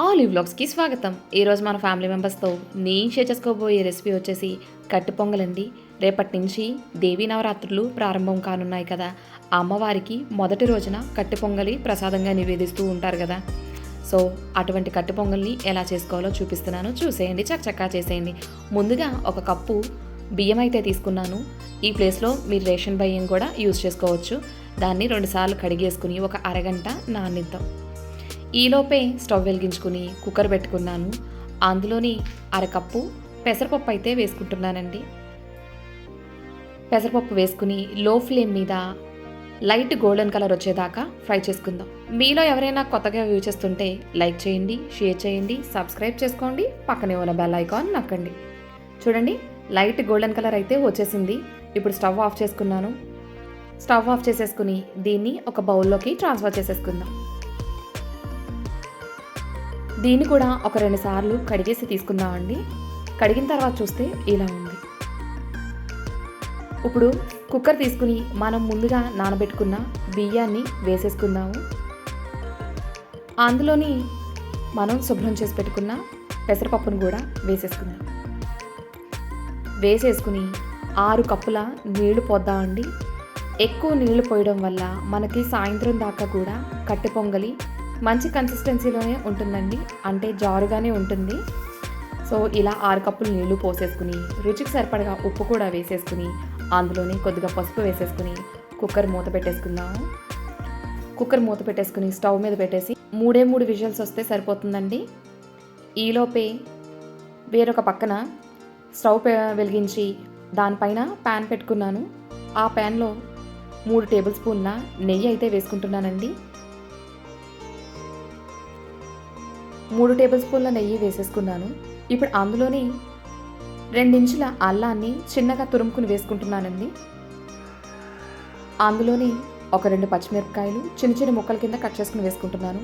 Olive బ్లాగ్స్కి స్వాగతం. ఈరోజు మన ఫ్యామిలీ మెంబర్స్తో నేను షేర్ చేసుకోబోయే రెసిపీ వచ్చేసి కట్టు పొంగలండి. రేపటి నుంచి దేవీ నవరాత్రులు ప్రారంభం కానున్నాయి కదా. అమ్మవారికి మొదటి రోజున కట్టు పొంగలి ప్రసాదంగా నివేదిస్తూ ఉంటారు కదా. సో అటువంటి కట్టు పొంగల్ని ఎలా చేసుకోవాలో చూపిస్తున్నాను. చూసేయండి చక్కచక్కా చేసేయండి. ముందుగా ఒక కప్పు బియ్యం అయితే తీసుకున్నాను. ఈ ప్లేస్లో మీరు రేషన్ బియ్యం కూడా యూజ్ చేసుకోవచ్చు. దాన్ని రెండుసార్లు కడిగేసుకుని ఒక అరగంట నానిద్దాం. ఈలోపే స్టవ్ వెలిగించుకుని కుక్కర్ పెట్టుకున్నాను. అందులోని అరకప్పు పెసరపప్పు అయితే వేసుకుంటున్నానండి. పెసరపప్పు వేసుకుని లో ఫ్లేమ్ మీద లైట్ గోల్డెన్ కలర్ వచ్చేదాకా ఫ్రై చేసుకుందాం. మీలో ఎవరైనా కొత్తగా వ్యూ చేస్తుంటే లైక్ చేయండి షేర్ చేయండి సబ్స్క్రైబ్ చేసుకోండి పక్కనే ఉన్న బెల్ ఐకాన్ నక్కండి. చూడండి లైట్ గోల్డెన్ కలర్ అయితే వచ్చేసింది. ఇప్పుడు స్టవ్ ఆఫ్ చేసుకున్నాను. స్టవ్ ఆఫ్ చేసేసుకుని దీన్ని ఒక బౌల్లోకి ట్రాన్స్ఫర్ చేసేసుకుందాం. దీన్ని కూడా ఒక రెండు సార్లు కడిగేసి తీసుకుందామండి. కడిగిన తర్వాత చూస్తే ఇలా ఉంది. ఇప్పుడు కుక్కర్ తీసుకుని మనం ముందుగా నానబెట్టుకున్న బియ్యాన్ని వేసేసుకుందాము. అందులోని మనం శుభ్రం చేసి పెట్టుకున్న పెసరపప్పును కూడా వేసేసుకుందాం. వేసేసుకుని ఆరు కప్పుల నీళ్ళు పోద్దామండి. ఎక్కువ నీళ్ళు పోయడం వల్ల మనకి సాయంత్రం దాకా కూడా కట్టె పొంగలి మంచి కన్సిస్టెన్సీలోనే ఉంటుందండి. అంటే జారుగానే ఉంటుంది. సో ఇలా ఆరు కప్పులు నీళ్ళు పోసేసుకుని రుచికి సరిపడగా ఉప్పు కూడా వేసేసుకుని అందులోనే కొద్దిగా పసుపు వేసేసుకుని కుక్కర్ మూత పెట్టేసుకుందాము కుక్కర్ మూత పెట్టేసుకుని స్టవ్ మీద పెట్టేసి మూడే మూడు విజువల్స్ వస్తే సరిపోతుందండి. ఈలోపే వేరొక పక్కన స్టవ్ వెలిగించి దానిపైన ప్యాన్ పెట్టుకున్నాను. ఆ ప్యాన్లో మూడు టేబుల్ స్పూన్ల నెయ్యి అయితే వేసుకుంటున్నానండి. మూడు టేబుల్ స్పూన్ల నెయ్యి వేసేసుకున్నాను. ఇప్పుడు అందులోని రెండించుల అల్లాన్ని చిన్నగా తురుముకుని వేసుకుంటున్నానండి. అందులోని ఒక రెండు పచ్చిమిరపకాయలు చిన్న చిన్న ముక్కల కింద కట్ చేసుకుని వేసుకుంటున్నాను.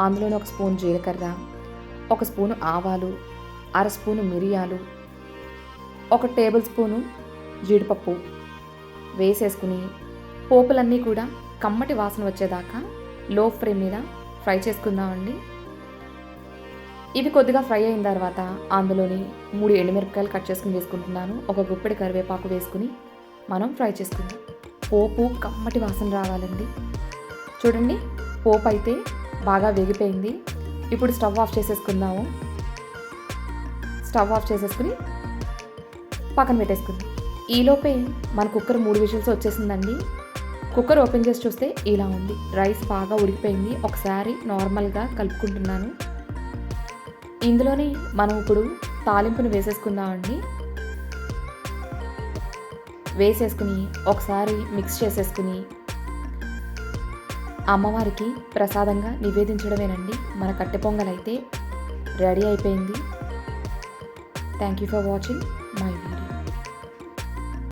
అందులోని ఒక స్పూన్ జీలకర్ర ఒక స్పూను ఆవాలు అర స్పూను మిరియాలు ఒక టేబుల్ స్పూను జీడిపప్పు వేసేసుకుని పోపులన్నీ కూడా కమ్మటి వాసన వచ్చేదాకా లో ఫ్లేమ్ మీద ఫ్రై చేసుకుందామండి. ఇవి కొద్దిగా ఫ్రై అయిన తర్వాత అందులోని మూడు ఎండుమిరపకాయలు కట్ చేసుకుని వేసుకుంటున్నాను. ఒక గుప్పెడి కరివేపాకు వేసుకుని మనం ఫ్రై చేసుకుందాం. పోపు కమ్మటి వాసన రావాలండి. చూడండి పోపు అయితే బాగా వేగిపోయింది. ఇప్పుడు స్టవ్ ఆఫ్ చేసేసుకుందాము. స్టవ్ ఆఫ్ చేసేసుకుని పక్కన పెట్టేసుకుందాం. ఈలోపే మన కుక్కర్ మూడు విషల్స్ వచ్చేసిందండి. కుక్కర్ ఓపెన్ చేసి చూస్తే ఇలా ఉంది. రైస్ బాగా ఉడికిపోయింది. ఒకసారి నార్మల్గా కలుపుకుంటున్నాను. ఇందులోనే మనం ఇప్పుడు తాలింపును వేసేసుకుందామండి వేసేసుకుని ఒకసారి మిక్స్ చేసేసుకుని అమ్మవారికి ప్రసాదంగా నివేదించడమేనండి. మన కట్టె పొంగల్ అయితే రెడీ అయిపోయింది. Thank you for watching